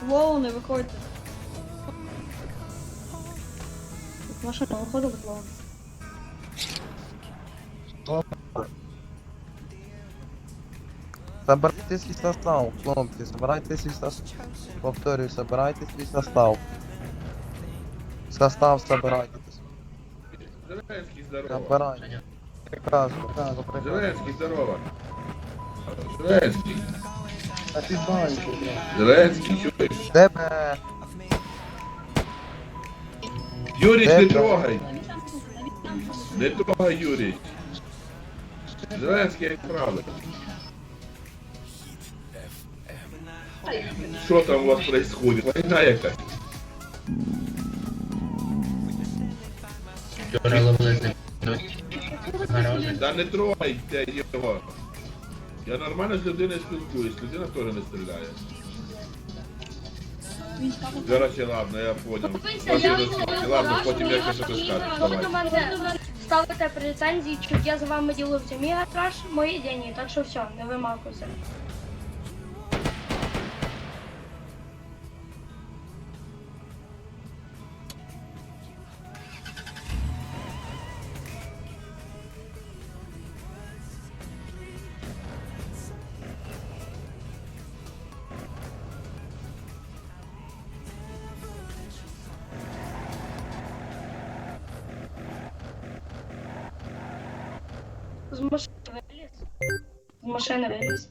Клоуни, виходьте. Машина, виходили клоуни. Собирайте свій состав, хлопці, собирайте свій состав. Повторюю, собирайте свій состав. Состав собирайте. Зеленський, здорово. Собирайте. Прекрасно, прекрасно, прекрасно. Зеленський, здорово. Зеленський, А ти баньки, блядь. Зеленський, чуєш? Тебе. Юрій, не трогай. Не трогай, Юрій. Зеленський, як правильно. Що там у вас происходит? Війна якась? Вчора ловили гаражі. Да не трогайте його. Я нормально з людиною спілкуюсь, людина теж не стріляє. Короче, ладно, я понял. Ладно, ладно, потім я щось розкажу. Коли до мене ставите претензії, щоб я з вами ділився мій гараж, мої деньги, так що все, не вимахуйся. З машини виліз. З машини виліз.